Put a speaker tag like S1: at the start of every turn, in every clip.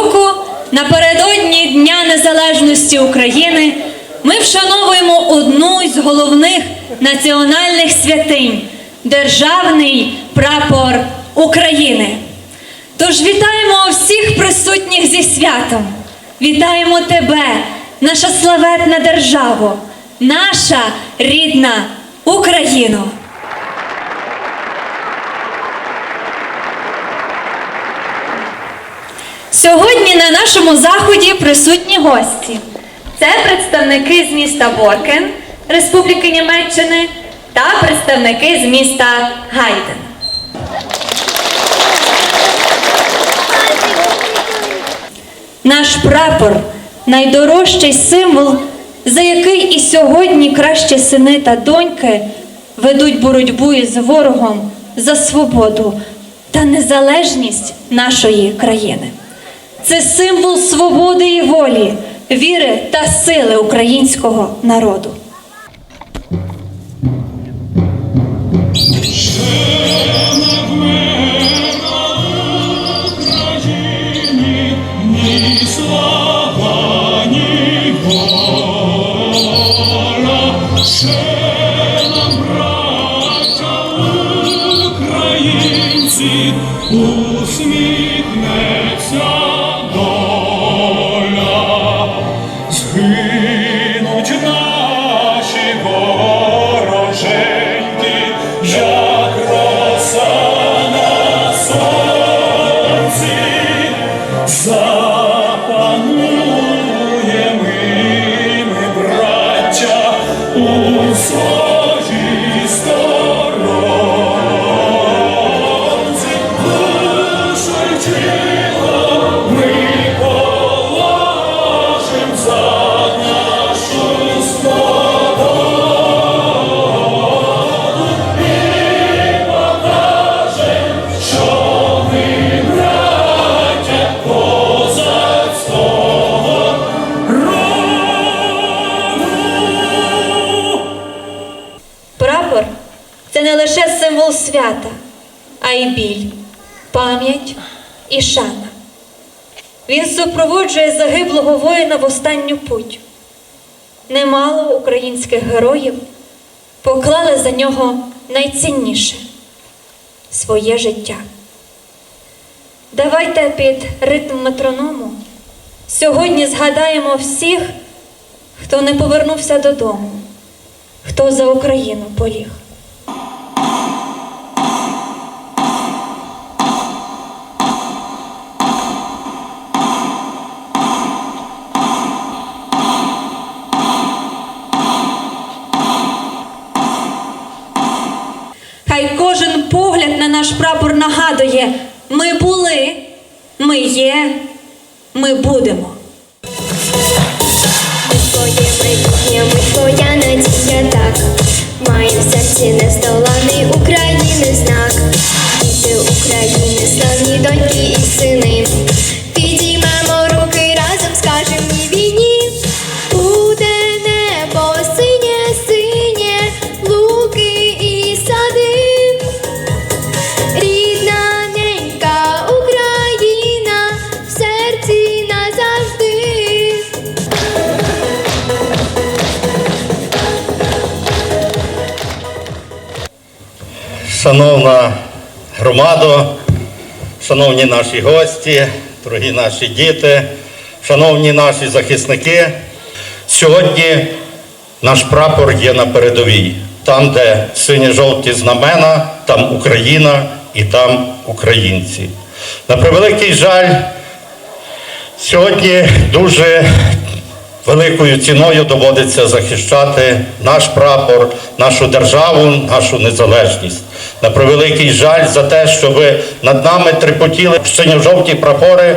S1: Щороку напередодні Дня Незалежності України ми вшановуємо одну із головних національних святинь Державний прапор України. Тож вітаємо всіх присутніх зі святом. Вітаємо тебе, наша славетна державо, наша рідна Україно. Сьогодні на нашому заході присутні гості. Це представники з міста Боркен, Республіки Німеччини та представники з міста Гайден. Наш прапор найдорожчий символ, за який і сьогодні кращі сини та доньки ведуть боротьбу із ворогом за свободу та незалежність нашої країни. Це символ свободи і волі, віри та сили українського народу.
S2: Ні
S1: супроводжує загиблого воїна в останню путь. Немало українських героїв поклали за нього найцінніше своє життя. Давайте під ритм метроному сьогодні згадаємо всіх, хто не повернувся додому, хто за Україну поліг. Хай кожен погляд на наш прапор нагадує: ми були, ми є, ми будемо.
S3: Ми своє майбутнє, ми своя надія так. Маємо серці нездоланий України
S4: Шановна громадо, шановні наші гості, дорогі наші діти, шановні наші захисники, сьогодні наш прапор є на передовій. Там, де синьо-жовті знамена, там Україна і там українці. На превеликий жаль, Сьогодні дуже великою ціною доводиться захищати наш прапор, нашу державу, нашу незалежність. На превеликий жаль за те, щоб над нами трепотіли синьо-жовті прапори,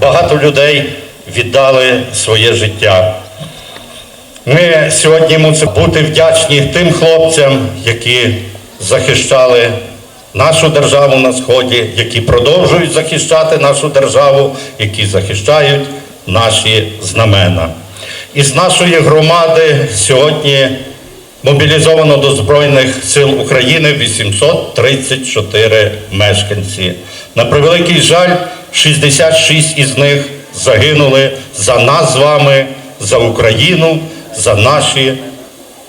S4: багато людей віддали своє життя. Ми сьогодні мусимо бути вдячні тим хлопцям, які захищали нашу державу на сході, які продовжують захищати нашу державу, які захищають наші знамена. Із нашої громади сьогодні мобілізовано до Збройних сил України 834 мешканці. На превеликий жаль, 66 із них загинули за нас з вами, за Україну, за наші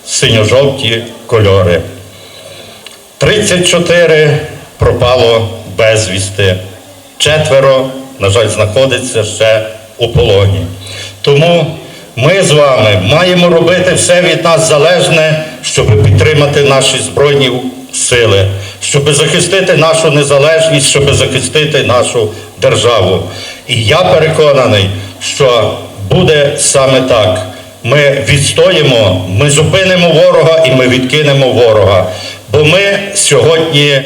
S4: синьо-жовті кольори. 34 пропало безвісти. Четверо, на жаль, знаходиться ще у полоні. Тому ми з вами маємо робити все від нас залежне, щоб підтримати наші збройні сили, щоб захистити нашу незалежність, щоб захистити нашу державу. І я переконаний, що буде саме так. Ми відстоїмо, ми зупинимо ворога і ми відкинемо ворога. Бо ми сьогодні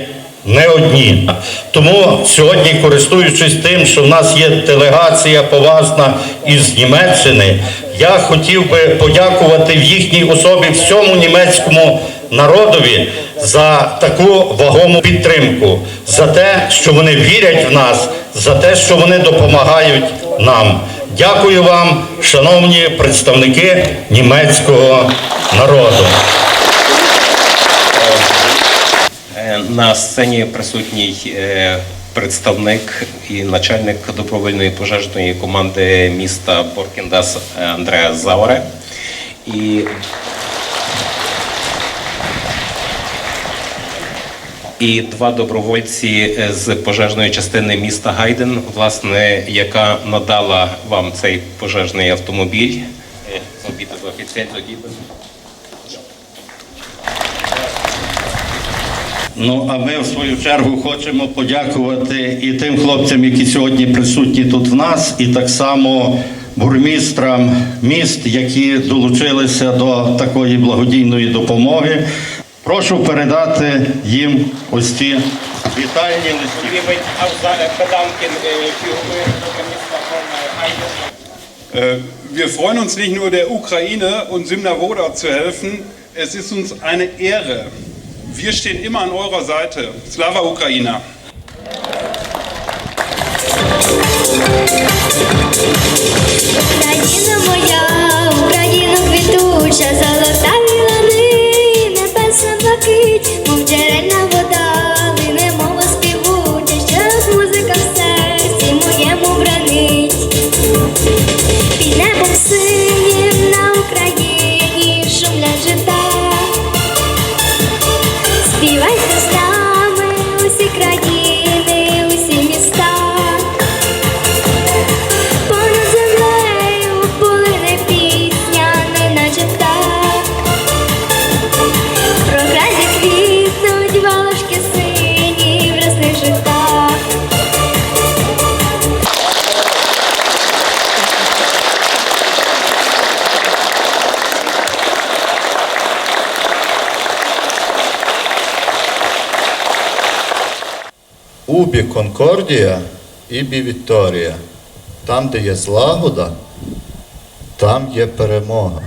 S4: не одні. Тому сьогодні, користуючись тим, що в нас є делегація поважна із Німеччини, я хотів би подякувати в їхній особі всьому німецькому народові за таку вагому підтримку, за те, що вони вірять в нас, за те, що вони допомагають нам. Дякую вам, шановні представники німецького народу.
S5: Е, На сцені присутній е, представник і начальник добровольної пожежної команди міста Боркіндас е, Андреас Зауре. І І два добровольці е, з пожежної частини міста Гайден, власне, яка надала вам цей пожежний автомобіль.
S4: Ну, а ми в свою чергу хочемо подякувати і тим хлопцям, які сьогодні присутні тут в нас, і так само бурмістрам міст, які долучилися до такої благодійної допомоги. Прошу передати їм ось ці вітальні листи.
S5: Heiden.
S6: Äh, Wir freuen uns nicht nur der Ukraine und Simnavoda zu helfen, es ist uns eine Ehre. Wir stehen immer an eurer Seite. Slava Ukraina!
S7: Убі Конкордія, Ібі Вікторія. Там, де є злагода, там є перемога.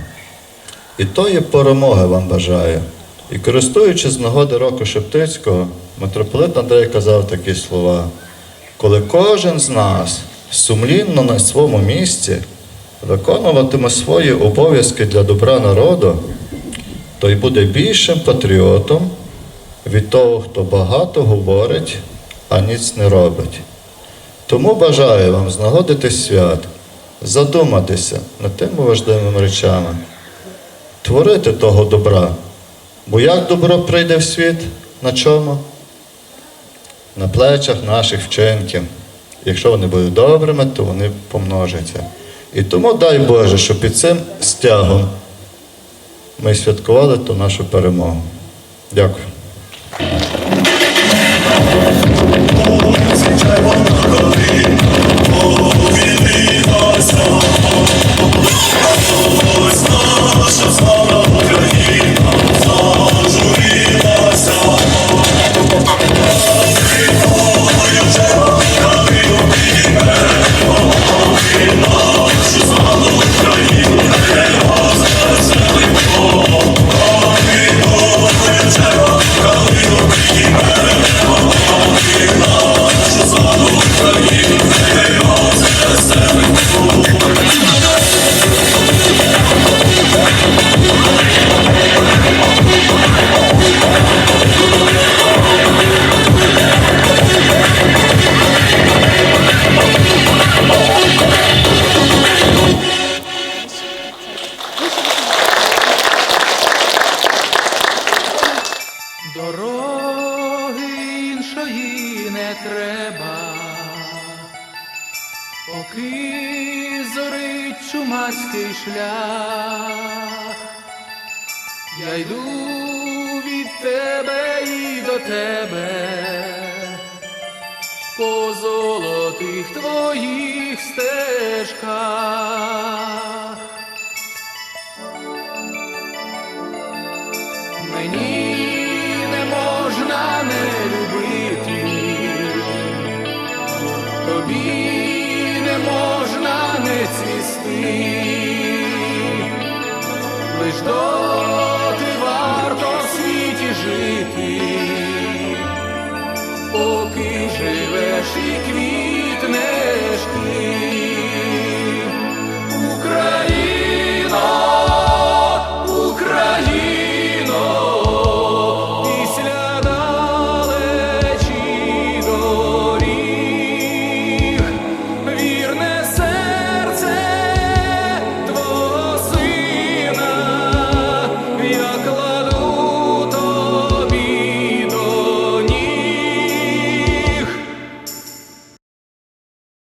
S7: І тої перемоги вам бажаю. І користуючись з нагоди року Шептицького, митрополит Андрей казав такі слова: коли кожен з нас сумлінно на своєму місці виконуватиме свої обов'язки для добра народу, то й буде більшим патріотом від того, хто багато говорить, а ніц не робить. Тому бажаю вам з нагоди тих свят задуматися над тими важливими речами, творити того добра. Бо як добро прийде в світ? На чому? На плечах наших вчинків. Якщо вони будуть добрими, то вони помножаться. І тому дай Боже, щоб під цим стягом ми святкували ту нашу перемогу. Дякую.
S2: Дороги зорить чумацький шлях, я йду від тебе і до тебе, по золотих твоїх стежках. Мені не можна не любити, тобі